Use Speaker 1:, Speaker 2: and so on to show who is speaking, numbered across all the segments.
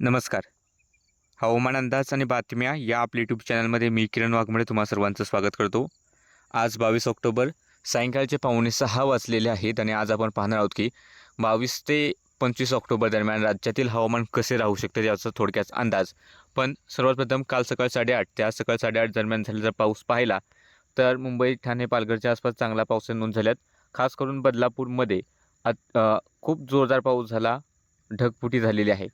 Speaker 1: नमस्कार. हवामान अंदाज आणि बातम्या या आपल्या यूट्यूब चॅनलमध्ये मी किरण वाघमोडे तुम्हा सर्वांचं स्वागत करतो. आज बावीस ऑक्टोबर सायंकाळचे पावणे सहा वाजलेले आहेत आणि आज आपण पाहणार आहोत की बावीस ते पंचवीस ऑक्टोबर दरम्यान राज्यातील हवामान कसे राहू शकते याचा थोडक्यात अंदाज. पण सर्वात प्रथम काल सकाळ साडेआठ ते सकाळ साडेआठ दरम्यान झालेला पाऊस पाहिला तर मुंबई ठाणे पालघरच्या आसपास चांगला पाऊस नोंद झाल्यात. खास करून बदलापूरमध्ये खूप जोरदार पाऊस झाला ढगफुटी झालेली आहे.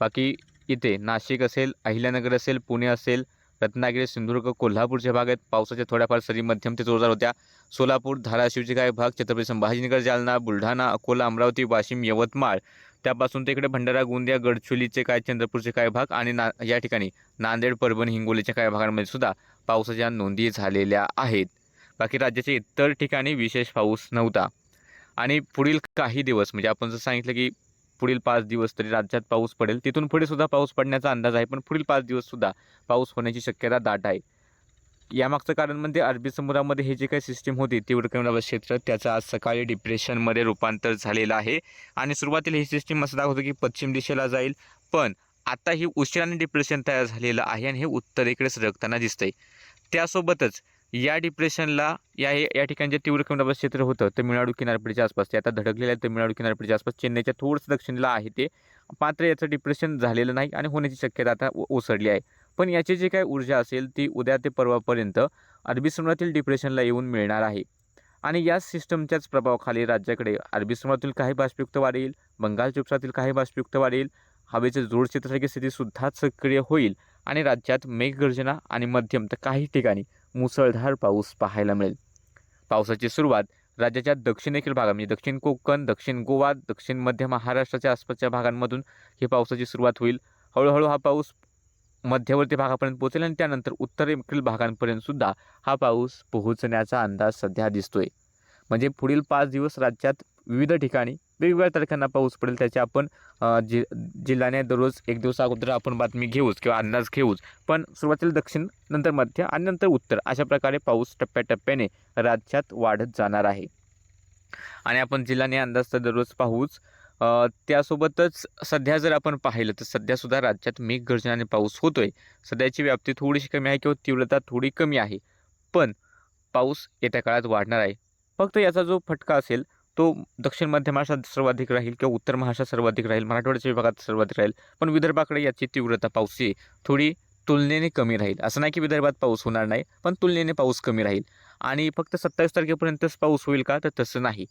Speaker 1: बाकी इथे नाशिक असेल अहिल्यानगर असेल पुणे असेल रत्नागिरी सिंधुदुर्ग कोल्हापूरच्या भागात पावसाच्या थोड्याफार सरी मध्यम ते जोरदार होत्या. सोलापूर धाराशिवचे काही भाग छत्रपती संभाजीनगर जालना बुलढाणा अकोला अमरावती वाशिम यवतमाळ. त्यापासून ते इकडे भंडारा गोंदिया गडचोलीचे काय चंद्रपूरचे काही भाग आणि ना या ठिकाणी नांदेड परभणी हिंगोलीच्या काही भागांमध्ये सुद्धा पावसाच्या नोंदी झालेल्या आहेत. बाकी राज्याच्या इतर ठिकाणी विशेष पाऊस नव्हता. आणि पुढील काही दिवस म्हणजे आपण जर सांगितलं की पुढील पाच दिवस तरी राज्यात पाऊस पडेल. तिथून पुढे सुद्धा पाऊस पडण्याचा अंदाज आहे पण पुढील पाच दिवस सुद्धा पाऊस होण्याची शक्यता दाट आहे. यामागचं कारण म्हणजे अरबी समुद्रामध्ये हे जे काही सिस्टीम होती तीव्र कमी क्षेत्र त्याचं आज सकाळी डिप्रेशनमध्ये रूपांतर झालेलं आहे. आणि सुरुवातीला ही सिस्टीम असं दाखवतं की पश्चिम दिशेला जाईल पण आता ही उशिराने डिप्रेशन तयार झालेलं आहे आणि हे उत्तरेकडे सरकताना दिसतंय. त्यासोबतच या डिप्रेशनला या या ठिकाणी जे तीव्र कमी क्षेत्र होतं तमिळनाडू किनारपट्टीच्या आसपास ते आता धडकलेलं आहे तमिळनाडू किनारपट्टीच्या आसपास चेन्नईच्या थोडंसं दक्षिणेला आहे ते. मात्र याचं डिप्रेशन झालेलं नाही आणि होण्याची शक्यता आता ओसरली आहे. पण याची जी काही ऊर्जा असेल ती उद्या ते परवापर्यंत अरबी समुद्रातील डिप्रेशनला येऊन मिळणार आहे. आणि या सिस्टमच्याच प्रभावाखाली राज्याकडे अरबी समुद्रातील काही बाष्पयुक्त वाढेल बंगाल बंगालच्या काही बाष्पयुक्त वाढेल हवेचे जोड क्षेत्रासारखी स्थितीसुद्धा सक्रिय होईल आणि राज्यात मेघगर्जना आणि मध्यम तर काही ठिकाणी मुसळधार पाऊस पाहायला मिळेल. पावसाची सुरुवात राज्याच्या दक्षिणेकडील भागात म्हणजे दक्षिण कोकण दक्षिण गोवा दक्षिण मध्य महाराष्ट्राच्या आसपासच्या भागांमधून ही पावसाची सुरुवात होईल. हळूहळू हा पाऊस मध्यवर्ती भागापर्यंत पोहोचेल आणि त्यानंतर उत्तरेकडील भागांपर्यंत सुद्धा हा पाऊस पोहोचण्याचा अंदाज सध्या दिसतोय. म्हणजे पुढील पाच दिवस राज्यात विविध ठिकाणी वेगवेगळ्या तारखांना पाऊस पडेल त्याची आपण जि जिल्ह्याने दररोज एक दिवस अगोदर आपण बातमी घेऊच किंवा अंदाज घेऊच. पण सुरुवातीला दक्षिण नंतर मध्य आणि नंतर उत्तर अशा प्रकारे पाऊस टप्प्याटप्प्याने राज्यात वाढत जाणार आहे. आणि आपण जिल्ह्याने अंदाज तर दररोज पाहूच त्यासोबतच सध्या जर आपण पाहिलं तर सध्यासुद्धा राज्यात मेघगर्जनाने पाऊस होतोय. सध्याची व्याप्ती थोडीशी कमी आहे किंवा तीव्रता थोडी कमी आहे. पण पाऊस येत्या काळात वाढणार आहे. फक्त याचा जो फटका असेल तो दक्षिण मध्य महाराष्ट्रात सर्वाधिक राहील किंवा उत्तर महाराष्ट्रात सर्वाधिक राहील मराठवाड्याच्या विभागात सर्वाधिक राहील. पण विदर्भाकडे याची तीव्रता पाऊसची थोडी तुलनेने कमी राहील. असं नाही की विदर्भात पाऊस होणार नाही पण तुलनेने पाऊस कमी राहील. आणि फक्त सत्तावीस तारखेपर्यंतच पाऊस होईल का? तर तसं नाही.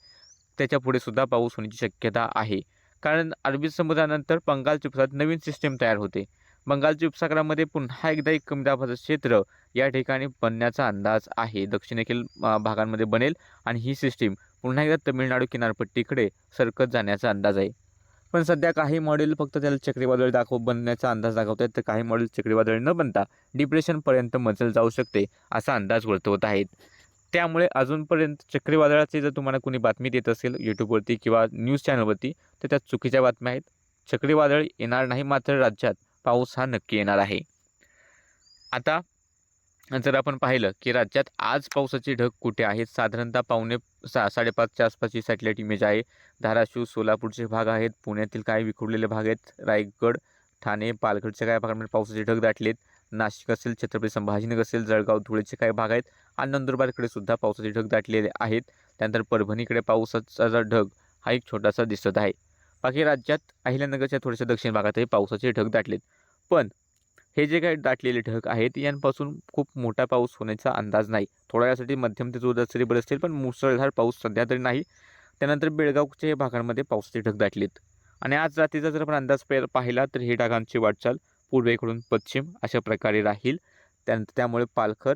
Speaker 1: त्याच्यापुढे सुद्धा पाऊस होण्याची शक्यता आहे. कारण अरबी समुद्रानंतर बंगालच्या उपसागरात नवीन सिस्टीम तयार होते. बंगालच्या उपसागरामध्ये पुन्हा एकदा एक कमी दाबाचं क्षेत्र या ठिकाणी बनण्याचा अंदाज आहे. दक्षिणेकडील भागांमध्ये बनेल आणि ही सिस्टीम पुन्हा एकदा तमिळनाडू किनारपट्टीकडे सरकत जाण्याचा अंदाज आहे. पण सध्या काही मॉडेल फक्त त्याला चक्रीवादळ दाखव बनण्याचा अंदाज दाखवत आहेत तर काही मॉडेल चक्रीवादळ न बनता डिप्रेशनपर्यंत मजल जाऊ शकते असा अंदाज वर्तवत आहेत. त्यामुळे अजूनपर्यंत चक्रीवादळाची जर तुम्हाला कोणी बातमी देत असेल यूट्यूबवरती किंवा न्यूज चॅनलवरती तर त्या चुकीच्या बातम्या आहेत. चक्रीवादळ येणार नाही मात्र राज्यात. पाऊस हा नक्की येणार आहे. आता जर आपण पाहिलं की राज्यात आज पावसाचे ढग कुठे आहेत साधारणतः पावणे सा साडेपाचच्या आसपासची सॅटेलाईट इमेज आहे. धाराशिव सोलापूरचे भाग आहेत. पुण्यातील काही विखुरलेले भाग आहेत. रायगड ठाणे पालघरच्या काही भागांमध्ये पावसाचे ढग दाटलेत. नाशिक असेल छत्रपती संभाजीनगर असेल जळगाव धुळेचे काही भाग आहेत. आणि नंदुरबारकडे सुद्धा पावसाचे ढग दाटलेले आहेत. त्यानंतर परभणीकडे पावसाचा ढग हा एक छोटासा दिसत आहे. बाकी राज्यात अहिल्यानगरच्या थोड्याशा दक्षिण भागातही पावसाचे ढग दाटलेत. पण हे जे काही दाटलेले ढग आहेत यांपासून खूप मोठा पाऊस होण्याचा अंदाज नाही. थोड्या वेळासाठी मध्यम ते जोरदार सरी बरसतील पण मुसळधार पाऊस सध्या तरी नाही. त्यानंतर बेळगावच्या भागांमध्ये पावसाचे ढग दाटलेत. आणि आज रात्रीचा जर आपण अंदाज पे- पाहिला तर हे ढगांची वाटचाल पूर्वेकडून पश्चिम अशा प्रकारे राहील. त्यानंतर त्यामुळे पालघर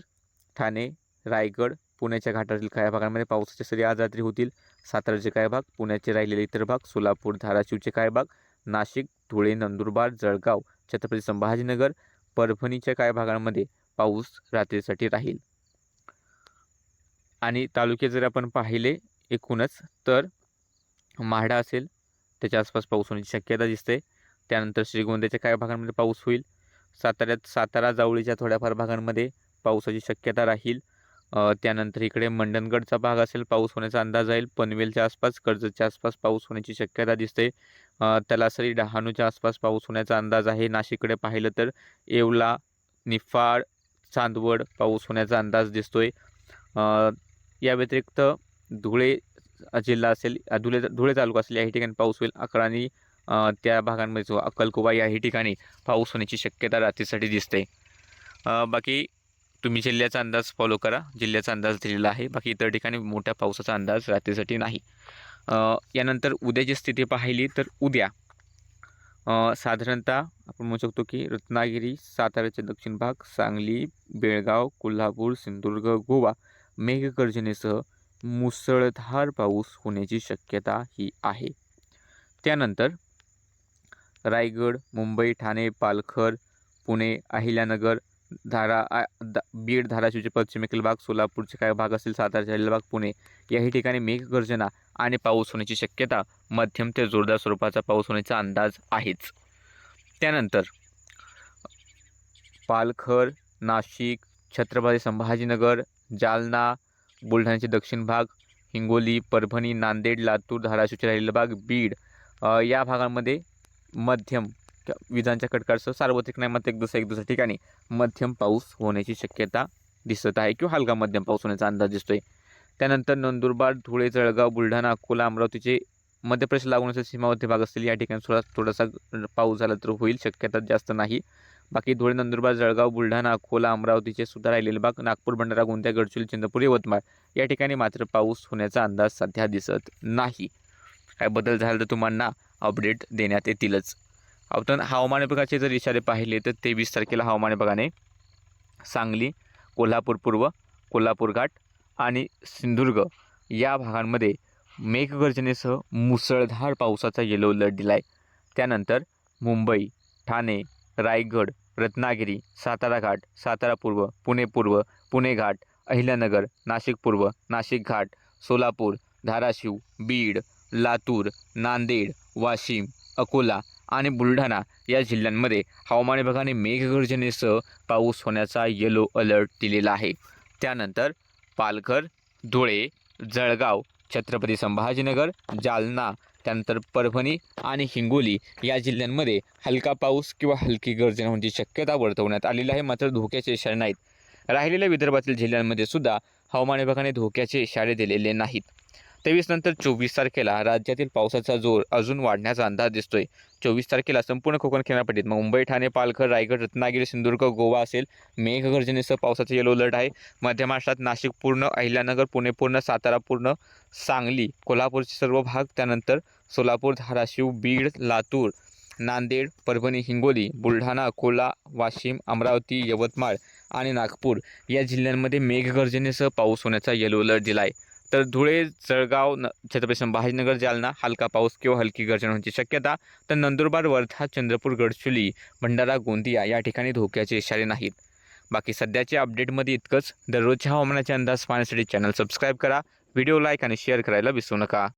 Speaker 1: ठाणे रायगड पुण्याच्या घाटातील काही भागांमध्ये पावसाच्या सरी आज रात्री होतील. साताराचे काही भाग पुण्याचे राहिलेले इतर भाग सोलापूर धाराशिवचे काही भाग नाशिक धुळे नंदुरबार जळगाव छत्रपती संभाजीनगर परभणीच्या काही भागांमध्ये पाऊस रात्रीसाठी राहील. आणि तालुके जर आपण पाहिले एकूणच तर माढा असेल त्याच्या आसपास पाऊस होण्याची शक्यता दिसते. त्यानंतर श्रीगोंद्याच्या काही भागांमध्ये पाऊस होईल. साताऱ्यात सातारा जावळीच्या थोड्याफार भागांमध्ये पावसाची शक्यता राहील. त्यानंतर इकडे मंडणगडचा भाग असेल पाऊस होण्याचा अंदाज आहे. पनवेलच्या आसपास कर्जतच्या आसपास पाऊस होण्याची शक्यता दिसते. तलासरी डहाणूच्या आसपास पाऊस होण्याचा अंदाज आहे. नाशिककडे पाहिलं तर येवला निफाड चांदवड पाऊस होण्याचा अंदाज दिसतोय. या व्यतिरिक्त धुळे जिल्हा असेल धुळे धुळे तालुका असेल याही ठिकाणी पाऊस होईल. अकराणी त्या भागांमध्ये जो अक्कलकोवा याही ठिकाणी पाऊस होण्याची शक्यता रात्रीसाठी दिसते. बाकी तुम्ही जिल्ह्याचा अंदाज फॉलो करा. जिल्ह्याचा अंदाज दिलेला आहे. बाकी इतर ठिकाणी मोठ्या पावसाचा अंदाज रात्रीसाठी नाही. यानंतर उद्याची स्थिती पाहिली तर उद्या साधारणतः आपण म्हणू शकतो की रत्नागिरी साताऱ्याचे दक्षिण भाग सांगली बेळगाव कोल्हापूर सिंधुदुर्ग गोवा मेघगर्जनेसह मुसळधार पाऊस होण्याची शक्यता ही आहे. त्यानंतर रायगड मुंबई ठाणे पालघर पुणे अहिल्यानगर धारा दा बीड धाराशिवचे पश्चिमेकडील भाग सोलापूरचे काही भाग असतील सातारा जिल्ह्यातील भाग पुणे याही ठिकाणी मेघगर्जना आणि पाऊस होण्याची शक्यता मध्यम ते जोरदार स्वरूपाचा पाऊस होण्याचा अंदाज आहेच. त्यानंतर पालघर नाशिक छत्रपती संभाजीनगर जालना बुलढाण्याचे दक्षिण भाग हिंगोली परभणी नांदेड लातूर धाराशिवचे राहिलेला भाग बीड या भागांमध्ये मध्यम क- विजांच्या कडकाडसह सार्वत्रिक नाही मात्र एक दुसऱ्या एक दुसऱ्या ठिकाणी मध्यम पाऊस होण्याची शक्यता दिसत आहे किंवा हलका मध्यम पाऊस होण्याचा अंदाज दिसतोय. त्यानंतर नंदुरबार धुळे जळगाव बुलढाणा अकोला अमरावतीचे मध्य प्रदेश लागून सीमावर्ती भाग असतील या ठिकाणी थोडा थोडासा पाऊस झाला तर होईल शक्यता जास्त नाही. बाकी धुळे नंदुरबार जळगाव बुलढाणा अकोला अमरावतीचे सुद्धा राहिलेले भाग नागपूर भंडारा गोंदिया गडचिरोली चंद्रपूर यवतमाळ या ठिकाणी मात्र पाऊस होण्याचा अंदाज सध्या दिसत नाही. काय बदल झाला तर तुम्हाला अपडेट देण्यात येतीलच. आपण हवामान विभागाचे जर इशारे पाहिले तर तेवीस तारखेला हवामान विभागाने सांगली कोल्हापूर पूर्व कोल्हापूर घाट आणि सिंधुदुर्ग या भागांमध्ये मेघगर्जनेसह मुसळधार पावसाचा येलो अलर्ट दिला आहे त्यानंतर मुंबई ठाणे रायगड रत्नागिरी सातारा घाट सातारा पूर्व पुणे पूर्व पुणे घाट अहिल्यानगर नाशिक पूर्व नाशिक घाट सोलापूर धाराशिव बीड लातूर नांदेड वाशिम अकोला आणि बुलढाणा या जिल्ह्यांमध्ये हवामान विभागाने मेघगर्जनेसह पाऊस होण्याचा येलो अलर्ट दिलेला आहे. त्यानंतर पालघर धुळे जळगाव छत्रपती संभाजीनगर जालना त्यानंतर परभणी आणि हिंगोली या जिल्ह्यांमध्ये हलका पाऊस किंवा हलकी गर्जना होण्याची शक्यता वर्तवण्यात आलेली आहे. मात्र धोक्याचे इशारे नाहीत. राहिलेल्या विदर्भातील जिल्ह्यांमध्ये सुद्धा हवामान विभागाने धोक्याचे इशारे दिलेले नाहीत. तेवीस नंतर चोवीस तारखेला राज्यातील पावसाचा जोर अजून वाढण्याचा अंदाज दिसतोय. चोवीस तारखेला संपूर्ण कोकण किनारपट्टीत मग मुंबई ठाणे पालघर रायगड रत्नागिरी सिंधुदुर्ग गोवा असेल मेघगर्जनेसह पावसाचा येलो अलर्ट आहे. मध्य महाराष्ट्रात नाशिक पूर्ण अहिल्यानगर पुणे पूर्ण सातारा पूर्ण सांगली कोल्हापूरचे सर्व भाग त्यानंतर सोलापूर धाराशिव बीड लातूर नांदेड परभणी हिंगोली बुलढाणा अकोला वाशिम अमरावती यवतमाळ आणि नागपूर या जिल्ह्यांमध्ये मेघगर्जनेसह पाऊस होण्याचा येलो अलर्ट दिला आहे तर धुळे जळगाव न छत्रपती संभाजीनगर जालना हलका पाऊस किंवा हलकी गर्जना होण्याची शक्यता. तर नंदुरबार वर्धा चंद्रपूर गडचिरोली भंडारा गोंदिया या ठिकाणी धोक्याचे इशारे नाहीत. बाकी सध्याच्या अपडेटमध्ये इतकंच. दररोजच्या हवामानाचे अंदाज पाहण्यासाठी चॅनल सबस्क्राईब करा. व्हिडिओ लाईक आणि शेअर करायला विसरू नका.